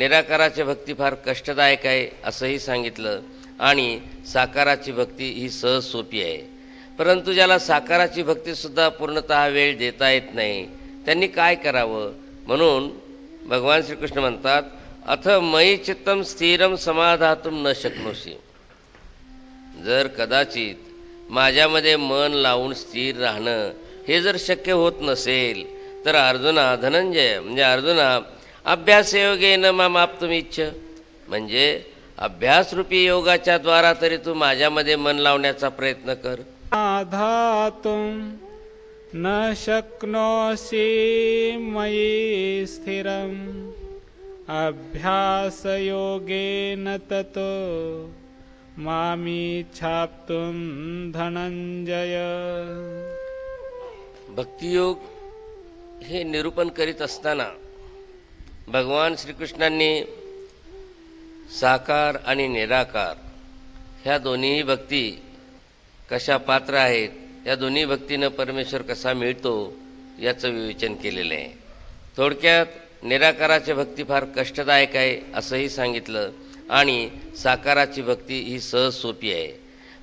निराकाराची भक्ती फार कष्टदायक आहे असंही सांगितलं. आणि साकाराची भक्ती ही सहज सोपी आहे. परंतु ज्याला साकाराची भक्तीसुद्धा पूर्णतः वेळ देता येत नाही त्यांनी काय करावं? म्हणून भगवान श्रीकृष्ण म्हणतात अथ मयी चित्तम स्थिरम समाधातुम न शकनोशी जर कदाचित माझ्यामध्ये मन लावून स्थिर राहणं हे जर शक्य होत नसेल तर अर्जुना धनंजय म्हणजे अर्जुना अभ्यासयोगेन मामाप्तुम इच्छ म्हणजे अभ्यासरूपी योगाच्या द्वारा तरी तू माझ्यामध्ये मन लावण्याचा प्रयत्न कर. न शक्नोषि मयि स्थिरम्. अभ्यासयोगेन ततो. मामिच्छाप्तुं धनञ्जय. भक्तियोग हे निरूपण करीत असताना भगवान श्रीकृष्णांनी साकार आणि निराकार ह्या दोन्हीही भक्ती कशा पात्र आहेत या दोन्ही भक्तीनं परमेश्वर कसा मिळतो याचं विवेचन केलेलं आहे. थोडक्यात निराकाराची भक्ती फार कष्टदायक आहे असंही सांगितलं आणि साकाराची भक्ती ही सहज सोपी आहे.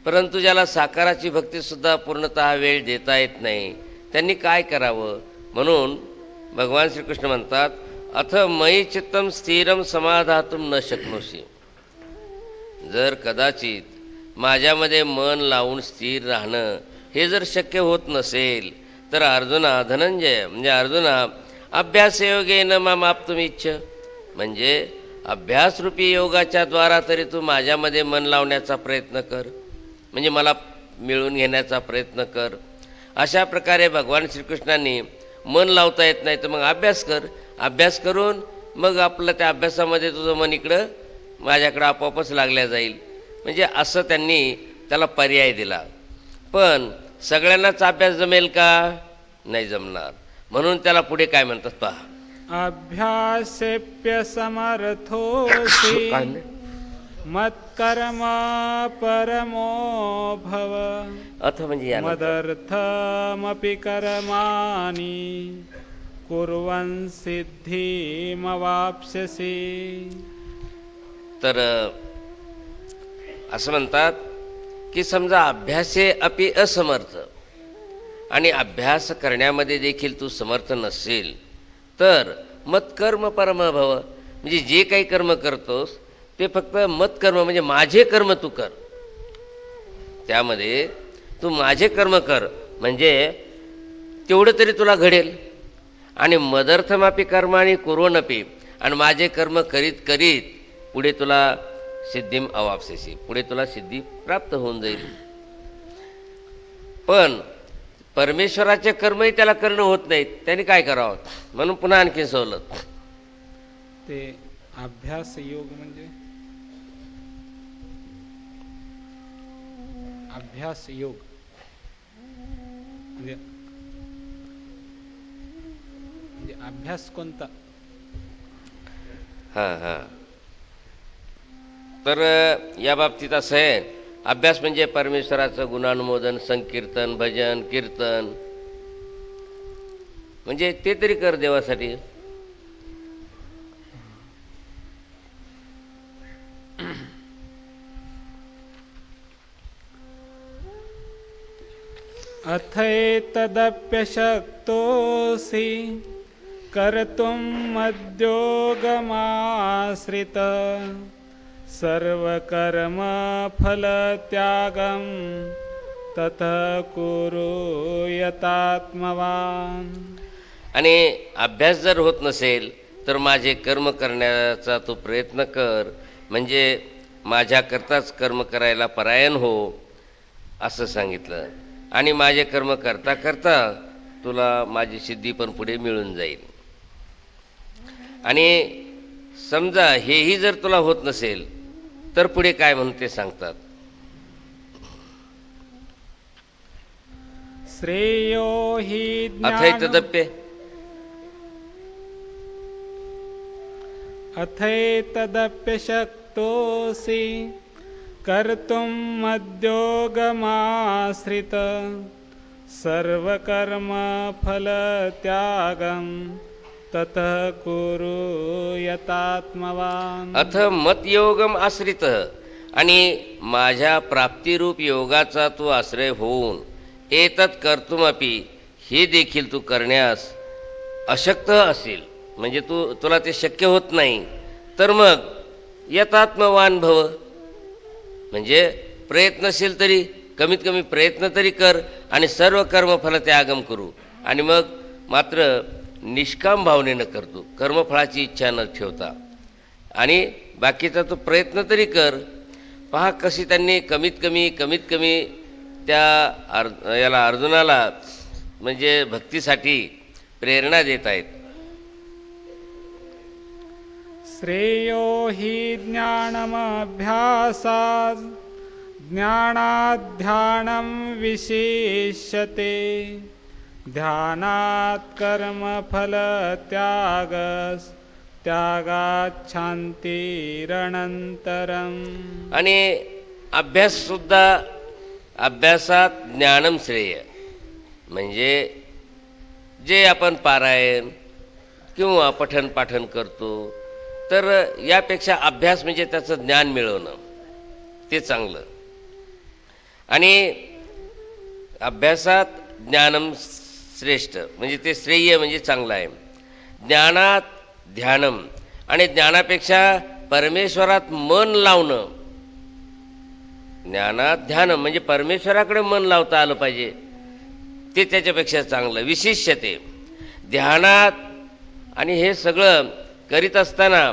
परंतु ज्याला साकाराची भक्तीसुद्धा पूर्णतः वेळ देता येत नाही त्यांनी काय करावं? म्हणून भगवान श्रीकृष्ण म्हणतात अथ मयी चित्तम स्थिरम समाधातुम न शकनोशी जर कदाचित माझ्यामध्ये मन लावून स्थिर राहणं हे जर शक्य होत नसेल तर अर्जुना धनंजय म्हणजे अर्जुना अभ्यासयोगेन मामाप्तुम इच्छ। म्हणजे अभ्यासरूपी योगाच्या द्वारा तरी तू माझ्यामध्ये मन लावण्याचा प्रयत्न कर। म्हणजे मला मिळून घेण्याचा प्रयत्न कर। अशा प्रकारे भगवान श्रीकृष्णांनी मन लावता येत नाही तर मग अभ्यास कर. अभ्यास करून मग आपलं त्या अभ्यासामध्ये तुझं मन इकडं माझ्याकडं आपोआपच लागल्या जाईल. म्हणजे असं त्यांनी त्याला पर्याय दिला. पण सगळ्यांनाच अभ्यास जमेल का? नाही जमणार. म्हणून त्याला पुढे काय म्हणतात पहा? अभ्यासेप्य समर्थोऽसि मत्कर्म परमो भव। अथ म्हणजे मदर्थमपि कर्माणि। कुर्वन् सिद्धिमवाप्स्यसि। तर असं म्हणतात की समजा अभ्यासे अपि असमर्थ आणि अभ्यास करण्यामध्ये देखील तू समर्थ नसेल तर मत्कर्म परम भव म्हणजे जे काही कर्म करतोस ते फक्त मतकर्म म्हणजे माझे कर्म तू कर. त्यामध्ये तू माझे कर्म कर म्हणजे तेवढं तरी तुला घडेल. आणि मदर्थमापी कर्म आणि कुरोनपी आणि माझे कर्म करीत करीत पुढे तुला सिद्धी अवापसेशी पुढे तुला सिद्धी प्राप्त होऊन जाईल. पण परमेश्वराचे कर्मही त्याला करणं होत नाहीत. त्याने काय करावं? म्हणून पुन्हा आणखी सवलत. ते अभ्यास योग म्हणजे? अभ्यास योग. म्हणजे म्हणजे अभ्यास कोणता? हां हां. तर या बाबतीत असं आहे. अभ्यास म्हणजे परमेश्वराचं गुणानुमोदन संकीर्तन भजन कीर्तन. म्हणजे ते तरी कर देवासाठी. अथैतदप्यशक्तोऽसि कर्तुं मद्योगमाश्रित सर्वकर्मफलत्यागं तथ कुरु यतात्मवान्। आणि अभ्यास जर होत नसेल तर माझे कर्म करण्याचा तू प्रयत्न कर. म्हणजे माझ्याकरताच कर्म करायला परायण हो असं सांगितलं. आणि माझे कर्म करता करता तुला माझी सिद्धी पण पुढे मिळून जाईल. आणि समजा हेही जर तुला होत नसेल तर पुढे काय म्हणून ते सांगतात? श्रेयो हि ज्ञानं- अथैतदप्ये अथैतदप्यशक्तोऽसि कर्तुं मद्योगमाश्रित। सर्वकर्मफलत्यागं ततः कुरु यतात्मवान। अथ मतयोगम आश्रित आणि माझ्या प्राप्तिरूप योगाचा तू आश्रय होऊन एतत कर्तुमपि हे देखील तू करण्यास अशक्त असेल. म्हणजे तू तुला ते शक्य होत नाही. तर मग यतात्मवान भव म्हणजे प्रयत्नशील तरी कमीत कमी प्रयत्न तरी कर आणि सर्व कर्मफल त्यागम करू. आणि मग मात्र निष्काम भावनेनं करतो कर्मफळाची इच्छा न ठेवता. आणि बाकीचा तो प्रयत्न तरी कर. पहा कशी त्यांनी कमीत कमी कमीत कमी त्या अर् याला अर्जुनाला म्हणजे भक्तीसाठी प्रेरणा देत आहेत. श्रेयो हि ज्ञानमभ्यासात् ज्ञानाध्यानं विशेष्यते। ध्यानात् कर्मफलत्यागस् त्यागाच्छान्तिरनन्तरम् आणि अभ्याससुद्धा अभ्यासात ज्ञानम श्रेय। म्हणजे जे आपण पारायण किंवा पठन पाठन करतो तर यापेक्षा अभ्यास म्हणजे त्याचं ज्ञान मिळवणं ते चांगलं. आणि अभ्यासात ज्ञानम श्रेष्ठ म्हणजे ते श्रेय म्हणजे चांगलं आहे. ज्ञानात ध्यानम आणि ज्ञानापेक्षा परमेश्वरात मन लावणं ज्ञानात ध्यानम म्हणजे परमेश्वराकडे मन लावता आलं पाहिजे ते त्याच्यापेक्षा चांगलं. विशिष्य ते ध्यानात आणि हे सगळं करीत असताना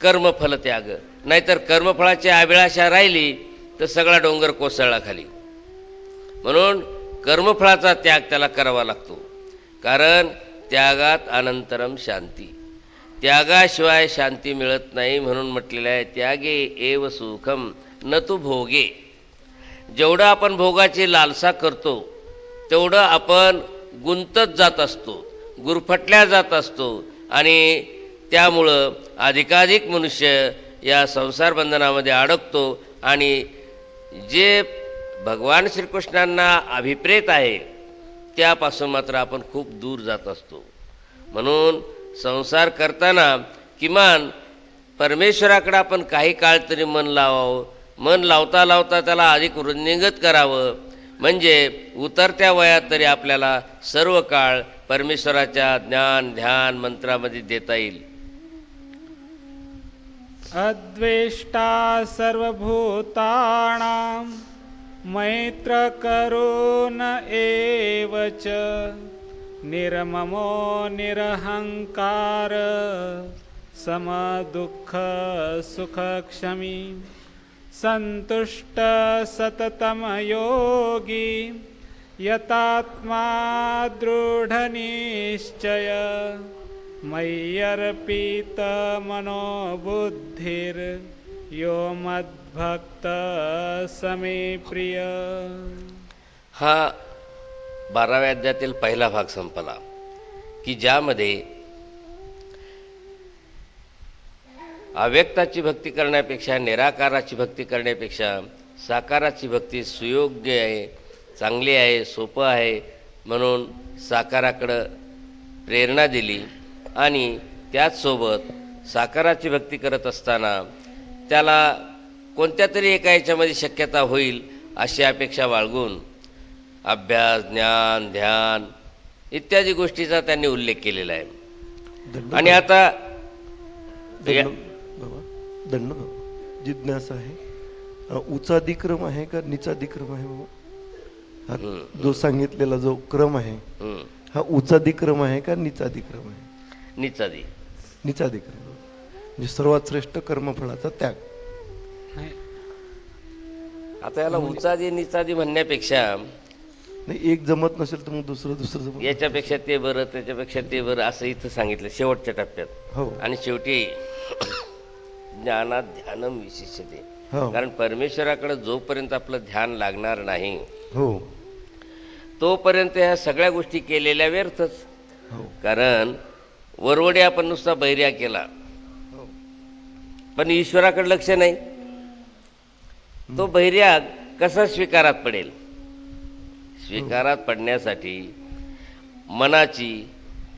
कर्मफल त्याग. नाहीतर कर्मफळाची अभिलाषा राहिली तर सगळा डोंगर कोसळला खाली. म्हणून कर्मफळाचा त्याग त्याला करावा लागतो. कारण त्यागात अनंतरम शांती. त्यागाशिवाय शांती मिळत नाही म्हणून म्हटलेलं आहे त्यागे एव सुखम न तू भोगे. जेवढं आपण भोगाची लालसा करतो तेवढं आपण गुंतत जात असतो गुरफटल्या जात असतो आणि त्यामुळं अधिकाधिक मनुष्य या संसार बंधनामध्ये अडकतो आणि जे भगवान श्रीकृष्णांना अभिप्रेत आहे त्यापासून मात्र आपण खूप दूर जात असतो. म्हणून संसार करताना किमान परमेश्वराकडे आपण काही काळ तरी मन लावावं. मन लावता लावता त्याला अधिक वृद्धिंगत करावं. म्हणजे उतरत्या वयात तरी आपल्याला सर्व काळ परमेश्वराच्या ज्ञान ध्यान मंत्रामध्ये देता येईल. अद्वेष्टा सर्वभूतानां न एव च निर्ममो निरहङ्कार समदुःखसुखक्षमी सन्तुष्ट सततमयोगी यतात्मा दृढनिश्चय। मय्यर्पितमनोबुद्धिर्यो मद्भक्त समे प्रिय हा बाराव्या अध्यायातील पहिला भाग संपला की ज्यामध्ये अव्यक्ताची भक्ती करण्यापेक्षा निराकाराची भक्ती करण्यापेक्षा साकाराची भक्ती सुयोग्य आहे चांगली आहे सोपं आहे म्हणून साकाराकडं प्रेरणा दिली. आणि त्याचसोबत साकाराची भक्ती करत असताना त्याला कोणत्या तरी एका याच्यामध्ये शक्यता होईल अशी अपेक्षा बाळगून अभ्यास ज्ञान ध्यान इत्यादी गोष्टीचा त्यांनी उल्लेख केलेला आहे. आणि आता दंड जिज्ञासा आहे. अ, उचादिक्रम आहे का निचादिक्रम आहे बाबा. जो सांगितलेला जो क्रम आहे हा उचादिक्रम आहे का निचादिक्रम आहे? निचादी. निचादिक्रम म्हणजे सर्वात श्रेष्ठ कर्मफळाचा त्याग. आता याला उचादी निचादी म्हणण्यापेक्षा नाही एक जमत नसेल तर मग दुसरं दुसरं जमत याच्यापेक्षा ते बरं त्याच्यापेक्षा ते बरं असं इथं सांगितलं शेवटच्या टप्प्यात. हो. आणि शेवटी ज्ञानात ध्यानम विशिष्यते. हो. कारण परमेश्वराकडे जोपर्यंत आपलं ध्यान लागणार नाही हो. तोपर्यंत ह्या सगळ्या गोष्टी केलेल्या व्यर्थच. हो. कारण वरवडे आपण नुसता बैर्या केला. हो. पण ईश्वराकडे लक्ष नाही. तो बैर्या कसा स्वीकारात पडेल? स्वीकारात पडण्यासाठी मनाची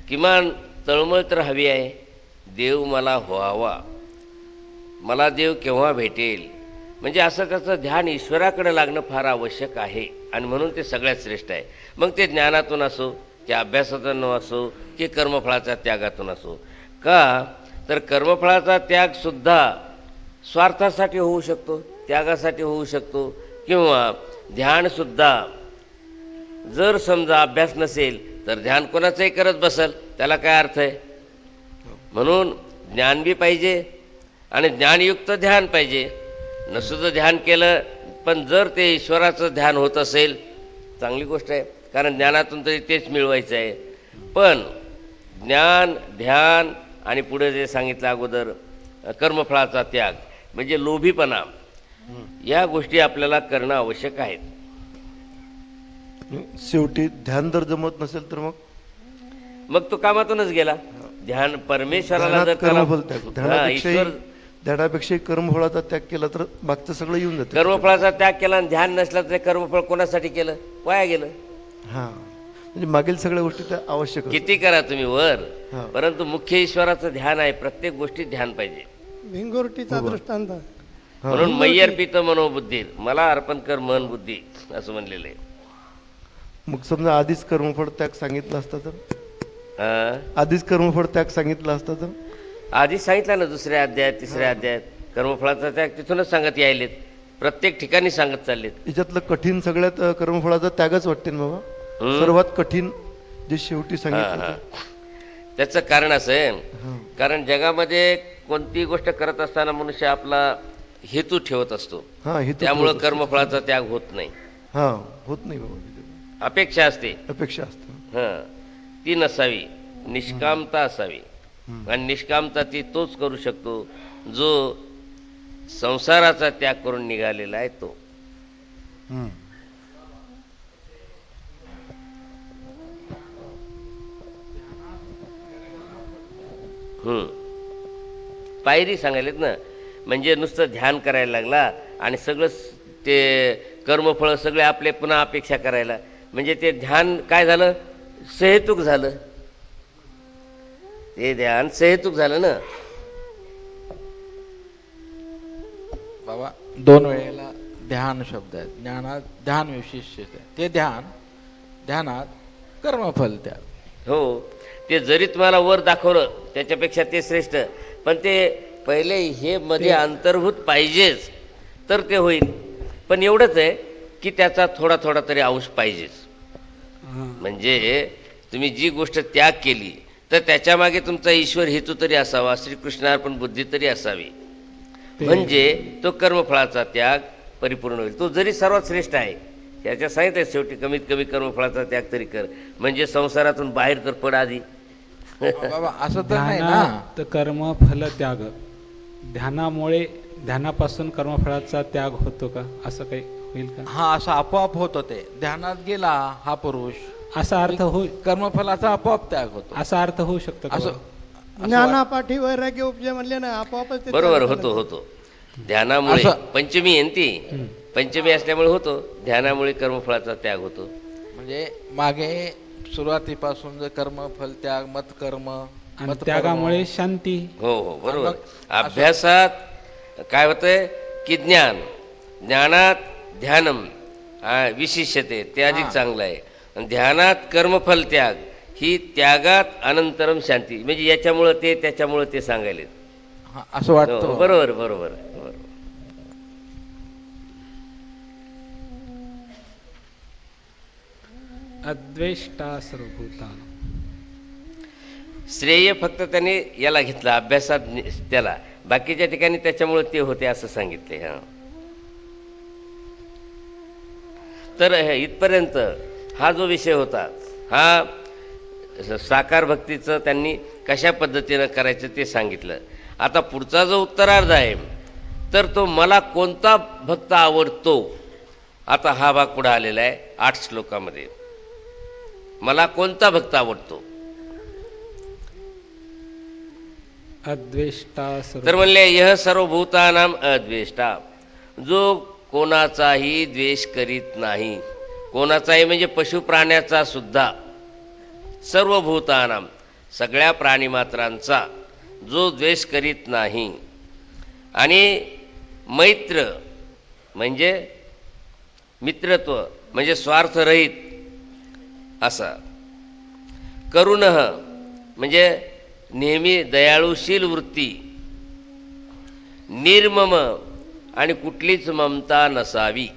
किमान तळमळ तर हवी आहे. देव मला व्हावा. मला देव केव्हा भेटेल? म्हणजे असं त्याचं ध्यान ईश्वराकडे लागणं फार आवश्यक आहे. आणि म्हणून ते सगळ्यात श्रेष्ठ आहे. मग ते ज्ञानातून असो की अभ्यासातून असो की कर्मफळाच्या त्यागातून असो. का? तर कर्मफळाचा त्यागसुद्धा स्वार्थासाठी होऊ शकतो त्यागासाठी होऊ शकतो किंवा ध्यानसुद्धा जर समजा अभ्यास नसेल तर ध्यान कोणाचंही करत बसल त्याला काय अर्थ आहे? म्हणून ज्ञान बी पाहिजे आणि ज्ञानयुक्त ध्यान पाहिजे. नसुद्धा ध्यान केलं पण जर ते ईश्वराचं ध्यान होत असेल चांगली गोष्ट आहे. कारण ज्ञानातून तरी तेच मिळवायचं आहे. पण ज्ञान ध्यान आणि पुढे जे सांगितलं अगोदर कर्मफळाचा त्याग म्हणजे लोभीपणा या गोष्टी आपल्याला करणं आवश्यक आहेत. शेवटी ध्यान जर जमत नसेल तर मग? मग तो कामातूनच गेला. ध्यान परमेश्वराला जर ईश्वर ध्यानापेक्षाही कर्मफळाचा त्याग केला तर मागचं सगळं येऊन जातं. कर्मफळाचा त्याग केला आणि ध्यान नसलं तर कर्मफळ कोणासाठी केलं? वाया गेलं. हा. म्हणजे मागील सगळ्या गोष्टी त्या आवश्यक. किती करा तुम्ही वर? हा. परंतु मुख्य ईश्वराचं ध्यान आहे प्रत्येक गोष्टीत ध्यान पाहिजे. भिंगुरटीचा दृष्टांत. हा. म्हणून मैयर पित मनोबुद्धी मला अर्पण कर मन बुद्धी असं म्हणलेलं आहे. मग समजा आधीच कर्मफळ त्याग सांगितलं असतं तर? हा? आधीच कर्मफळ त्याग सांगितलं असतं तर? आधी सांगितलं ना दुसऱ्या अध्यायात तिसऱ्या अध्यायात कर्मफळाचा त्याग तिथूनच सांगत यायलेत. प्रत्येक ठिकाणी सांगत चाललेत. याच्यातलं कठीण सगळ्यात अं, कर्मफळाचा त्यागच वाटते ना बाबा. सर्वात कठीण जे शेवटी सांगितलं हा. त्याचं कारण असं आहे. कारण जगामध्ये कोणतीही गोष्ट करत असताना मनुष्य आपला हेतू ठेवत असतो. त्यामुळं कर्मफळाचा त्याग होत नाही. हा होत नाही बाबा. अपेक्षा असते. अपेक्षा असते. हं. ती नसावी. निष्कामता असावी. आणि निष्कामता ती तोच करू शकतो जो संसाराचा त्याग करून निघालेला आहे तो. पायरी सांगायलेत ना म्हणजे नुसतं ध्यान करायला लागला आणि सगळं ते कर्मफळ सगळे आपले पुन्हा अपेक्षा करायला. म्हणजे ते ध्यान काय झालं? सहेतुक झालं. ते ध्यान सहेतुक झालं ना. बाबा दोन वेळेला ध्यान शब्द आहे ज्ञानात ध्यान विशिष्ट आहे. ते ध्यान ध्यानात कर्मफल त्या हो. ते जरी तुम्हाला वर दाखवलं त्याच्यापेक्षा ते श्रेष्ठ. पण ते पहिले हे मध्ये अंतर्भूत पाहिजेच तर ते होईल. पण एवढंच आहे की त्याचा थोडा थोडा तरी अंश पाहिजेच. म्हणजे तुम्ही जी गोष्ट त्याग केली तर त्याच्यामागे तुमचा ईश्वर हेतू तरी असावा श्रीकृष्णार्पण बुद्धी तरी असावी. म्हणजे तो कर्मफळाचा त्याग परिपूर्ण होईल. तो जरी सर्वात श्रेष्ठ आहे याच्या सांगितलं शेवटी कमीत कमी कर्मफळाचा त्याग तरी कर. म्हणजे संसारातून बाहेर तर पड आधी. बाबा असं तर नाही ना. ध्यानात कर्म फल त्याग. ध्यानामुळे ध्यानापासून कर्मफळाचा त्याग होतो का? असं काही होईल का? हा असं आपोआप होत होते ध्यानात गेला हा पुरुष असा अर्थ होईल कर्मफलाचा आपोआप त्याग होतो. असा अर्थ होऊ शकतो का? असं? ज्ञानापाठी वैराग्य उपजे म्हणले ना आपोआपच ते बरोबर होतो. होतो ध्यानामुळे असं- पंचमी आहे ना ती. हम्म. पंचमी असल्यामुळे होतो ध्यानामुळे कर्मफळाचा त्याग होतो. म्हणजे मागे सुरुवातीपासून जे कर्मफल त्याग मतकर्म आणि मतकर्म, त्यागामुळे शांती. हो हो बरोबर. अभ्यासात काय होतंय? की ज्ञान. ज्ञानात ध्यानम हा, विशिष्यते ते अधिक हा. चांगलं आहे. आणि ध्यानात कर्मफल त्याग ही त्यागात अनंतरम शांती. म्हणजे याच्यामुळं ते त्याच्यामुळं ते सांगायले हा, असं हो, वाटतं बरोबर बरोबर. अद्वेष्टा सर्वभूता श्रेय फक्त त्याने याला घेतलं अभ्यासात त्याला. बाकीच्या ठिकाणी त्याच्यामुळे ते होते असं सांगितले हा. तर हे इथपर्यंत हा जो विषय होता हा साकार भक्तीचं त्यांनी कशा पद्धतीनं करायचं ते सांगितलं. आता पुढचा जो उत्तरार्ध आहे तर तो मला कोणता भक्त आवडतो? आता हा भाग पुढे आलेला आहे आठ श्लोकामध्ये. मला कोणता भक्त आवडतो? अद्वेष्टा तर म्हणले यह सर्वभूतानाम अद्वेष्टा. जो कोणाचाही द्वेष करीत नाही कोणाचाही म्हणजे पशु प्राण्याचा सुद्धा सर्व भूतानाम सगळ्या प्राणीमात्रांचा जो द्वेष करीत नाही. आणि मैत्र म्हणजे मित्रत्व म्हणजे स्वार्थरहित असा. करुण म्हणजे नेहमी दयाळूशील वृत्ती. निर्मम आणि कुठलीच ममता नसावी.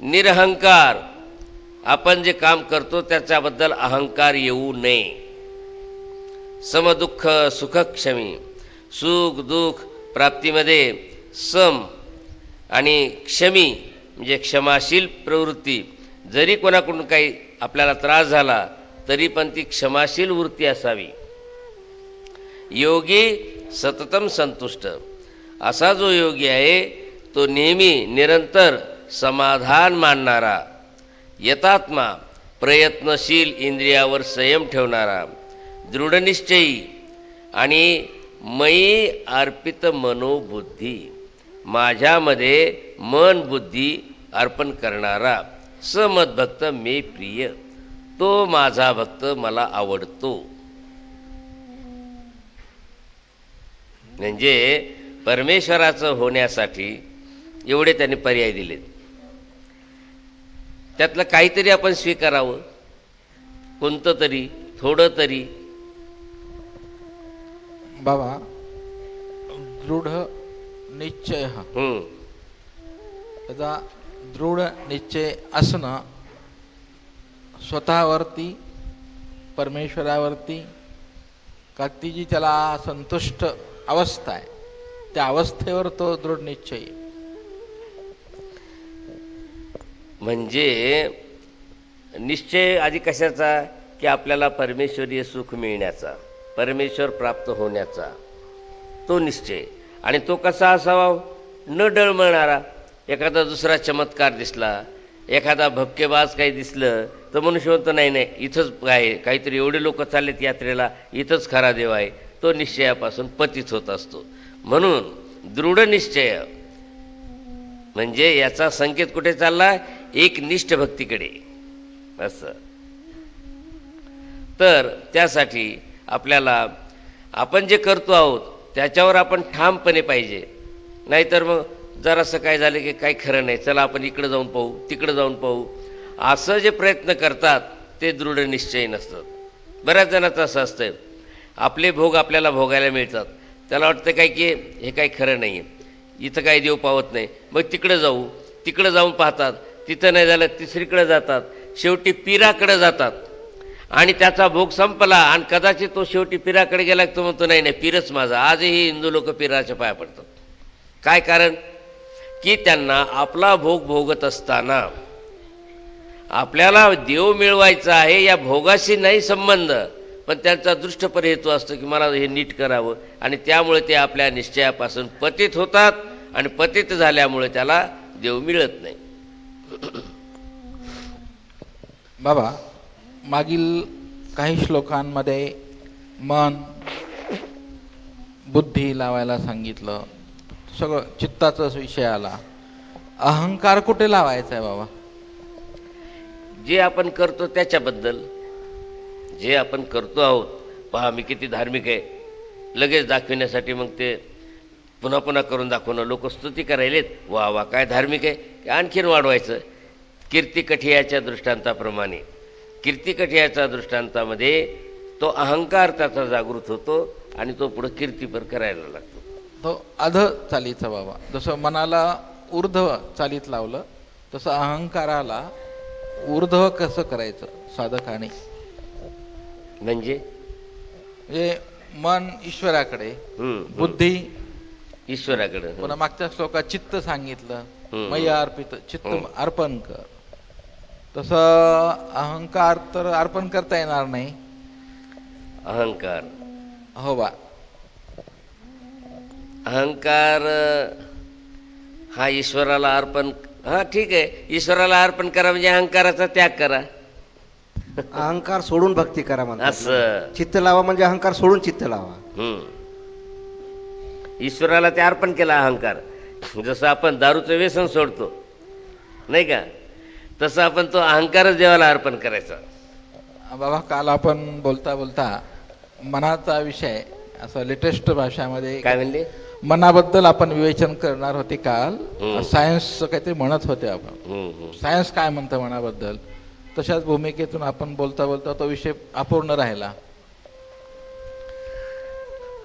निरहंकार. आपण जे काम करतो त्याच्याबद्दल अहंकार येऊ नये. समदुःख सुखक्षमी सुख दुःख प्राप्तीमध्ये सम आणि क्षमी म्हणजे क्षमाशील प्रवृत्ती. जरी कोणाकडून काही आपल्याला त्रास झाला तरी पण ती क्षमाशील वृत्ती असावी. योगी सततम संतुष्ट. असा जो योगी आहे तो नेहमी निरंतर समाधान मानणारा यतात्मा प्रयत्नशील इंद्रियावर संयम ठेवणारा दृढनिश्चयी आणि मयी अर्पित मनोबुद्धी. माझ्यामध्ये मन बुद्धी अर्पण करणारा समत भक्त मे प्रिय. तो माझा भक्त मला आवडतो. म्हणजे परमेश्वराचं होण्यासाठी एवढे त्यांनी पर्याय दिलेत. त्यातलं काहीतरी आपण स्वीकारावं. कोणतं तरी थोडं तरी. बाबा दृढ निश्चय। हं. त्याचा दृढ निश्चय असणं स्वतःवरती परमेश्वरावरती का ती जी त्याला संतुष्ट अवस्था आहे. त्या अवस्थेवर तो दृढ निश्चय. म्हणजे निश्चय आधी कशाचा? की आपल्याला परमेश्वरीय सुख मिळण्याचा परमेश्वर प्राप्त होण्याचा. तो निश्चय. आणि तो कसा असावा? न डळमळणारा एखादा दुसरा चमत्कार दिसला. एखादा भपकेबाज काही दिसलं तर मनुष्य म्हणतो नाही नाही इथंच आहे. काहीतरी एवढे लोक चाललेत यात्रेला इथंच खरा देव आहे. तो निश्चयापासून पतित होत असतो. म्हणून दृढ निश्चय म्हणजे याचा संकेत कुठे चालला एक निष्ठ भक्तीकडे. असं. तर त्यासाठी आपल्याला आपण जे करतो आहोत त्याच्यावर आपण ठामपणे पाहिजे. नाहीतर मग जरासं काय झालं की काही खरं नाही. चला आपण इकडं जाऊन पाहू तिकडं जाऊन पाहू. असं जे प्रयत्न करतात ते दृढ निश्चय नसतात. बऱ्याच जणांचं असं असतं आपले भोग आपल्याला भोगायला मिळतात. त्याला वाटतं काय की हे काही खरं नाही आहे इथं काही देव पावत नाही. मग तिकडं जाऊ. तिकडं जाऊन पाहतात. तिथं नाही झालं तिसरीकडं जातात. शेवटी पिराकडं जातात. आणि त्याचा भोग संपला आणि कदाचित तो शेवटी पिराकडे गेला तो म्हणतो नाही नाही पिरच माझा. आजही हिंदू लोक पिराच्या पाया पडतात. काय कारण? की त्यांना आपला भोग भोगत असताना आपल्याला देव मिळवायचा आहे या भोगाशी नाही संबंध. पण त्यांचा दृष्टपर हेतू असतो की मला हे नीट करावं. आणि त्यामुळे ते आपल्या निश्चयापासून पतित होतात आणि पतित झाल्यामुळे त्याला देव मिळत नाही. बाबा मागील काही श्लोकांमध्ये मन बुद्धी लावायला सांगितलं. सगळं चित्ताचाच विषय आला. अहंकार कुठे लावायचा आहे बाबा? जे आपण करतो त्याच्याबद्दल. जे आपण करतो आहोत पहा मी किती धार्मिक आहे. लगेच दाखविण्यासाठी मग ते पुन्हा पुन्हा करून दाखवणं. लोक स्तुती करायलेत. वा वा काय धार्मिक आहे? की आणखीन वाढवायचं. कीर्ती कठियाच्या दृष्टांताप्रमाणे. कीर्ती कठियाच्या दृष्टांतामध्ये तो अहंकार त्याचा जागृत होतो आणि तो पुढं कीर्तीपर करायला लागतो. तो अध चालीचा बाबा जसं मनाला ऊर्ध्व चालीत लावलं तसं अहंकाराला ऊर्ध्व कसं करायचं साधकाने? म्हणजे? म्हणजे मन ईश्वराकडे बुद्धी ईश्वराकडं पुन्हा मागच्या श्लोकात चित्त सांगितलं. मय्या अर्पित चित्त. अर्पण कर. तसं अहंकार तर अर्पण करता येणार नाही. अहंकार. हो बा. अहंकार हा ईश्वराला अर्पण हा ठीक आहे ईश्वराला अर्पण करा म्हणजे अहंकाराचा त्याग करा. अहंकार सोडून भक्ती करा म्हणतात असं. चित्त लावा म्हणजे अहंकार सोडून चित्त लावा. हम्म. ईश्वराला ते अर्पण केला अहंकार. जसं आपण दारूचं व्यसन सोडतो. नाही का? तसं आपण तो अहंकारच देवाला अर्पण करायचा. बाबा काल आपण बोलता बोलता मनाचा विषय असं लेटेस्ट भाषामध्ये काय म्हणले? मनाबद्दल आपण विवेचन करणार होते काल. हम्म. सायन्सचं काहीतरी म्हणत होते आपण. सायन्स काय म्हणतं मनाबद्दल? तशाच भूमिकेतून आपण बोलता बोलता तो विषय अपूर्ण राहिला.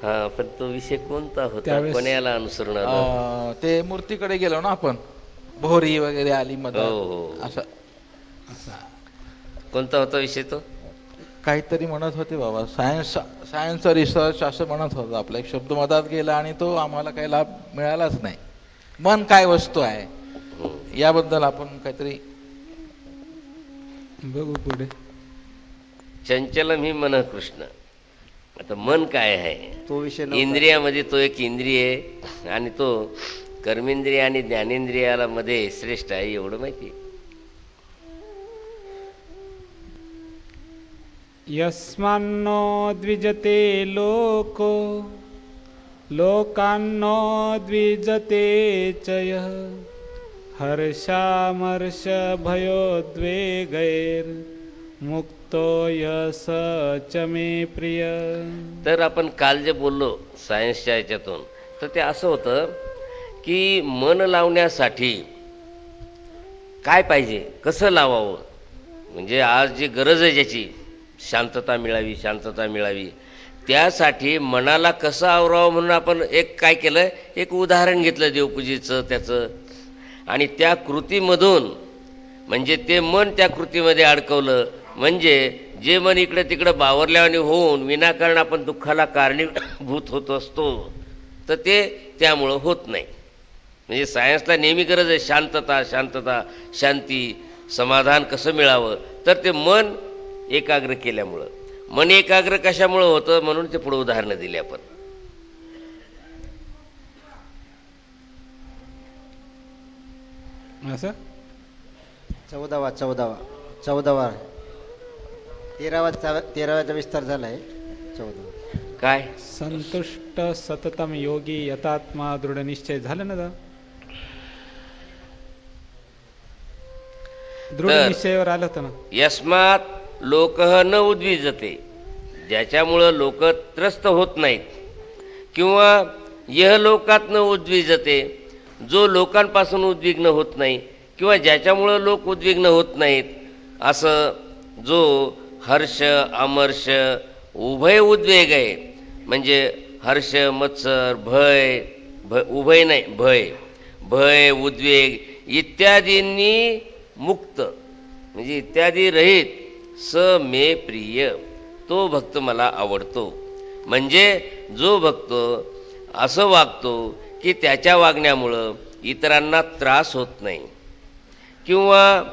हा पण तो विषय कोणता होता? त्यावेळेस- कोण्याला अनुसरून आला? अं, ते मूर्तीकडे गेलो ना आपण. भोरी वगैरे आली हो, मदत. हो. असं. कोणता होता विषय तो? काहीतरी म्हणत होते बाबा. सायन्स सायन्सचा रिसर्च असं म्हणत होतं आपला. एक शब्द मधात गेला आणि तो आम्हाला काही लाभ मिळालाच नाही. मन काय वस्तू आहे? याबद्दल आपण काहीतरी बघू पुढे. चंचलम ही मन कृष्ण. आता मन काय आहे? तो विषय नव्हता. इंद्रियामध्ये तो एक इंद्रिय आहे आणि तो कर्मेंद्रिय आणि ज्ञानेंद्रियाला मध्ये श्रेष्ठ आहे एवढं माहिती आहे. यस्मान्नो द्विजते लोको लोकान्नो द्विजते च यः हर्षामर्ष मुक्तो यस च मे प्रिय तर आपण काल जे बोललो सायन्सच्या ह्याच्यातून तर ते असं होतं की मन लावण्यासाठी काय पाहिजे? कसं लावावं? म्हणजे आज जी गरज आहे ज्याची शांतता मिळावी शांतता मिळावी त्यासाठी मनाला कसं आवरावं म्हणून आपण एक काय केलं एक उदाहरण घेतलं देवपूजेचं त्याचं. आणि त्या कृतीमधून म्हणजे ते मन त्या कृतीमध्ये अडकवलं. म्हणजे जे मन इकडे तिकडं बावरल्याने होऊन विनाकारण आपण दुःखाला कारणीभूत होत असतो तर ते त्यामुळं होत नाही. म्हणजे सायन्सला नेहमी गरज आहे शांतता शांतता शांती समाधान कसं मिळावं? तर ते मन एकाग्र केल्यामुळं. मन एकाग्र कशामुळं होतं? म्हणून ते पुढे उदाहरणं दिली आपण. असं? चौदावा चौदावा चौदावा. तेरावा तेराव्याचा विस्तार झालाय. चौदावा. काय? संतुष्ट सततम योगी यतात्मा दृढ निश्चय. झालं ना दृढ निश्चयावर आलं होतं ना. यस्मात लोक न उद्विजते. ज्याच्यामुळं लोक त्रस्त होत नाहीत. किंवा यह लोकात न उद्विजते जो लोकांपासून उद्विग्न होत नाही किंवा ज्याच्यामुळं लोक उद्विग्न होत नाहीत असं जो हर्ष अमर्ष उभय उद्वेग आहे म्हणजे हर्ष मत्सर भय भ उभय नाही भय भय उद्वेग इत्यादींनी मुक्त. म्हणजे इत्यादी रहित स मे प्रिय. तो भक्त मला आवडतो. म्हणजे जो भक्त असं वागतो की त्याच्या वागण्यामुळं इतरांना त्रास होत नाही. किंवा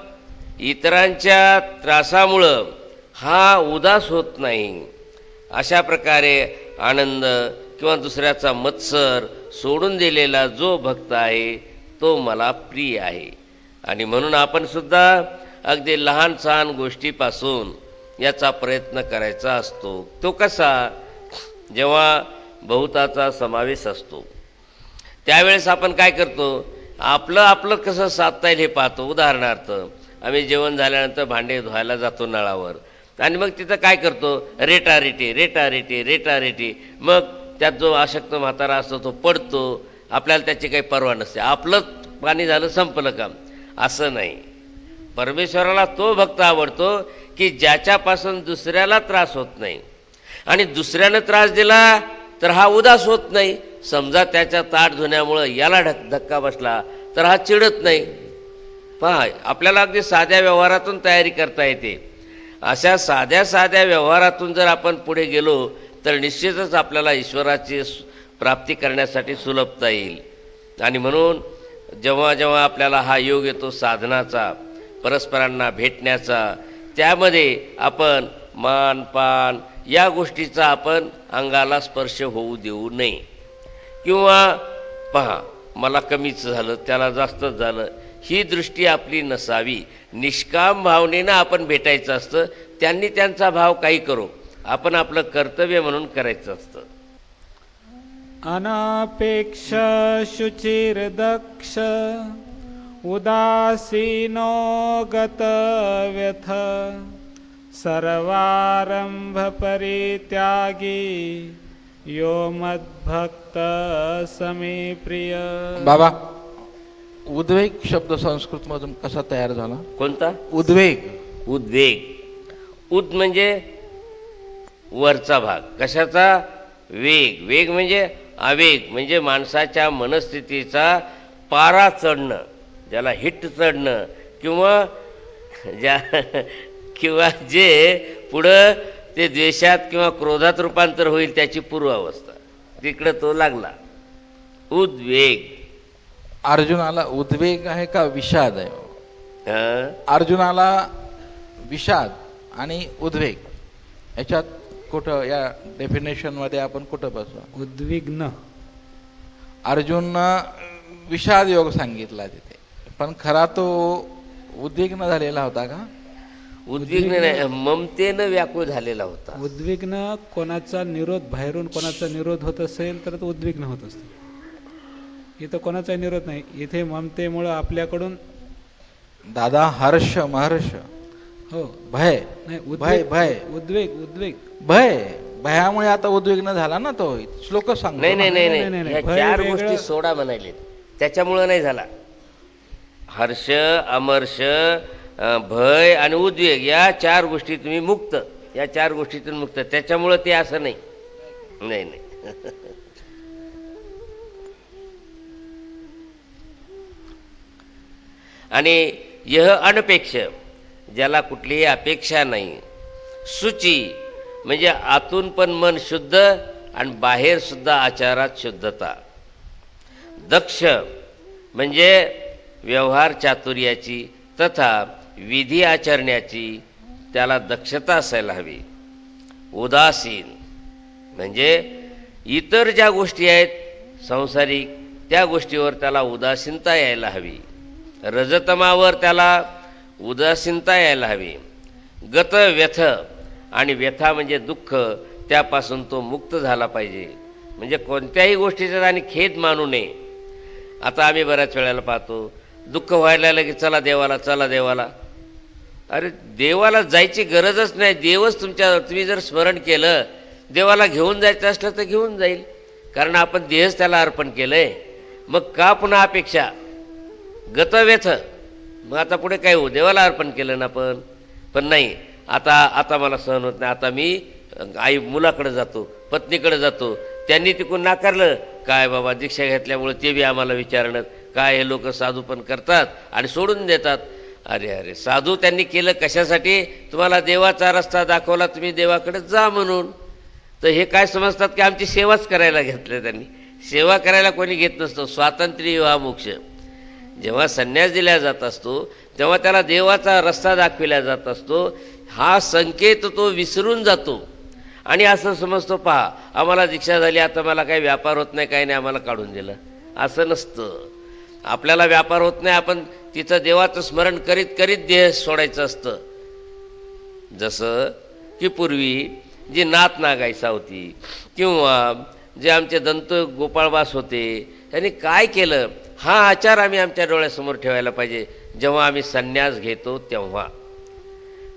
इतरांच्या त्रासामुळं हा उदास होत नाही. अशा प्रकारे आनंद किंवा दुसऱ्याचा मत्सर सोडून दिलेला जो भक्त आहे तो मला प्रिय आहे. आणि म्हणून आपण सुद्धा अगदी लहान सहान गोष्टीपासून याचा प्रयत्न करायचा असतो. तो कसा? जेव्हा बहुताचा समावेश असतो. त्यावेळेस आपण काय करतो? आपलं आपलं कसं साधता येईल हे पाहतो. उदाहरणार्थ आम्ही जेवण झाल्यानंतर भांडे धुवायला जातो नळावर. आणि मग तिथं काय करतो? रेटारेटी रेटारेटी रेटारेटी. मग त्यात जो अशक्त म्हातारा असतो तो पडतो. आपल्याला त्याची काही पर्वा नसते. आपलं पाणी झालं संपलं काम. असं नाही. परमेश्वराला तो भक्त आवडतो की ज्याच्यापासून दुसऱ्याला त्रास होत नाही. आणि दुसऱ्यानं त्रास दिला तर हा उदास होत नाही. समजा त्याच्या ताट धुण्यामुळं याला ढक धक्का बसला तर हा चिडत नाही. पहा आपल्याला अगदी साध्या व्यवहारातून तयारी करता येते. अशा साध्या साध्या व्यवहारातून जर आपण पुढे गेलो तर निश्चितच आपल्याला ईश्वराची प्राप्ती करण्यासाठी सुलभता येईल. आणि म्हणून जेव्हा जेव्हा आपल्याला हा योग येतो साधनाचा परस्परांना भेटण्याचा त्यामध्ये आपण मान पान या गोष्टीचा आपण अंगाला स्पर्श होऊ देऊ नये. किंवा पहा मला कमीच झालं त्याला जास्तच झालं ही दृष्टी आपली नसावी. निष्काम भावनेनं आपण भेटायचं असतं त्यांनी त्यांचा भाव काही करो. आपण आपलं कर्तव्य म्हणून करायचं असतं. अनपेक्ष शुचिर्दक्ष उदासीनो गतव्यथ सर्वारंभ परित्यागी यो मद्भक्त समे प्रिय बाबा उद्वेग शब्द संस्कृत मधून कसा तयार झाला? कोणता? उद्वेग. उद्वेग. उद म्हणजे वरचा भाग. कशाचा? वेग. वेग म्हणजे आवेग म्हणजे माणसाच्या मनस्थितीचा पारा चढणं ज्याला हिट चढणं किंवा ज्या किंवा जे पुढं ते द्वेषात किंवा क्रोधात रूपांतर होईल त्याची पूर्वावस्था. तिकडं तो लागला. उद्वेग. अर्जुनाला उद्वेग आहे का विषाद आहे? अर्जुनाला विषाद आणि उद्वेग. याच्यात कुठं या डेफिनेशनमध्ये आपण कुठं बसू? उद्विग्न. अर्जुन विषाद योग सांगितला तिथे. पण खरा तो उद्विग्न झालेला होता का? उद्विग्न ममतेनं व्याकुळ झालेला होता. उद्विग्न कोणाचा निरोध बाहेरून कोणाचा निरोध होत असेल तर तो उद्विग्न होत असतो. इथं कोणाचा निरोध नाही. इथे ममतेमुळं आपल्याकडून दादा हर्ष महर्ष. हो. भय. नाही भय उद्वेग भय उद्वेग उद्वेग. भय. भयामुळे आता उद्विग्न झाला ना तो. श्लोक सांगतो नाही नाही. नाही नाही, नाही नाही, नाही. ह्या भय चार गोष्टी सोडा म्हणायले त्याच्यामुळं नाही झाला. हर्ष अमर्ष भय आणि उद्वेग या चार गोष्टी तुम्ही मुक्त. या चार गोष्टीतून मुक्त. त्याच्यामुळं ते असं नाही. नाही नाही. आणि यह अनपेक्ष. ज्याला कुठलीही अपेक्षा नाही. सुची म्हणजे आतून पण मन शुद्ध आणि बाहेर सुद्धा आचारात शुद्धता. दक्ष म्हणजे व्यवहार चातुर्याची तथा विधी आचरण्याची त्याला दक्षता असायला हवी. उदासीन म्हणजे इतर ज्या गोष्टी आहेत संसारिक त्या गोष्टीवर त्याला उदासीनता यायला हवी. रजतमावर त्याला उदासीनता यायला हवी. गत व्यथ आणि व्यथा म्हणजे दुःख त्यापासून तो मुक्त झाला पाहिजे. म्हणजे कोणत्याही गोष्टीचा आणि खेद मानू नये. आता आम्ही बऱ्याच वेळेला पाहतो दुःख व्हायला लागलं की चला देवाला चला देवाला. अरे देवाला जायची गरजच नाही देवच तुमच्या तुम्ही जर स्मरण केलं देवाला घेऊन जायचं असलं तर घेऊन जाईल. कारण आपण देहच त्याला अर्पण केलंय. मग का पुन्हा अपेक्षा? गतव्यथ मग आता पुढे काय होऊ? देवाला अर्पण केलं ना आपण पण नाही. आता आता मला सहन होत नाही. आता मी आई मुलाकडे जातो पत्नीकडे जातो. त्यांनी तिकून नाकारलं. काय बाबा दीक्षा घेतल्यामुळे ते बी आम्हाला विचारणं काय हे लोक साधू पण करतात आणि सोडून देतात. अरे अरे साधू त्यांनी केलं कशासाठी? तुम्हाला देवाचा रस्ता दाखवला तुम्ही देवाकडे जा म्हणून. तर हे काय समजतात की आमची सेवाच करायला घेतलं त्यांनी. सेवा करायला कोणी घेत नसतं. स्वातंत्र्य हा मोक्ष. जेव्हा संन्यास दिला जात असतो तेव्हा त्याला देवाचा रस्ता दाखविला जात असतो हा संकेत तो विसरून जातो. आणि असं समजतो पहा आम्हाला दीक्षा झाली आता मला काही व्यापार होत नाही काही नाही आम्हाला काढून दिलं. असं नसतं. आपल्याला व्यापार होत नाही आपण तिथं देवाचं स्मरण करीत करीत देह सोडायचं असतं. जसं की पूर्वी जी नात नागायचा होती किंवा जे आमचे दंत गोपाळवास होते त्यांनी काय केलं? हा आचार आम्ही आमच्या डोळ्यासमोर ठेवायला पाहिजे. जेव्हा आम्ही संन्यास घेतो तेव्हा.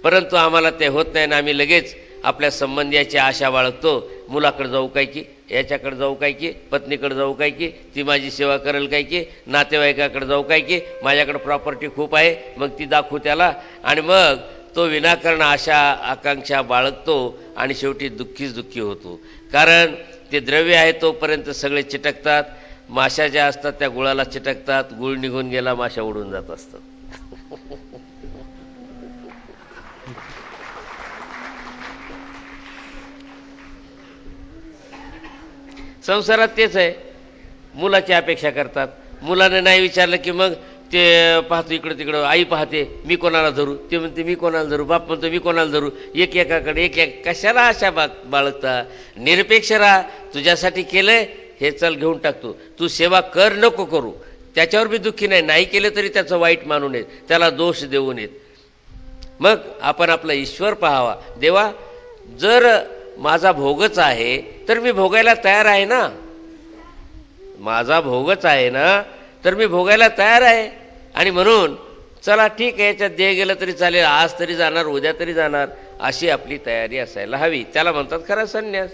परंतु आम्हाला ते होत नाही ना आम्ही लगेच आपल्या संबंधियाची आशा बाळगतो. मुलाकडे जाऊ काय की? याच्याकडे जाऊ काय की? पत्नीकडे जाऊ काय की? ती माझी सेवा करेल काय की? नातेवाईकाकडे जाऊ काय की? माझ्याकडे प्रॉपर्टी खूप आहे. मग ती दाखवू त्याला. आणि मग तो विनाकारण आशा आकांक्षा बाळगतो आणि शेवटी दुःखीच दुःखी होतो. कारण ते द्रव्य आहे तोपर्यंत सगळे चिटकतात. माशा ज्या असतात त्या गुळाला चिटकतात गुळ निघून गेला माशा उडून जात असतात. संसारात तेच आहे. मुलाची अपेक्षा करतात. मुलाने नाही विचारलं की मग ते पाहतो इकडं तिकडं आई पाहते मी कोणाला धरू? ते म्हणते मी कोणाला धरू? बाप म्हणतो मी कोणाला धरू? एक एकाकडे एक एक कशाला अशा बा बाळगता? निरपेक्ष राहा. तुझ्यासाठी केलंय हे चल घेऊन टाकतो तू. सेवा कर नको करू. त्याच्यावर बी दुःखी नाही. नाही केलं तरी त्याचं वाईट मानू नये त्याला दोष देऊ नयेत. मग आपण आपला ईश्वर पाहावा. देवा जर माझा भोगच आहे तर मी भोगायला तयार आहे ना? माझा भोगच आहे ना तर मी भोगायला तयार आहे. आणि म्हणून चला ठीक आहे याच्यात देह गेलं तरी चालेल आज तरी जाणार उद्या तरी जाणार. अशी आपली तयारी असायला हवी. त्याला म्हणतात खरा संन्यास.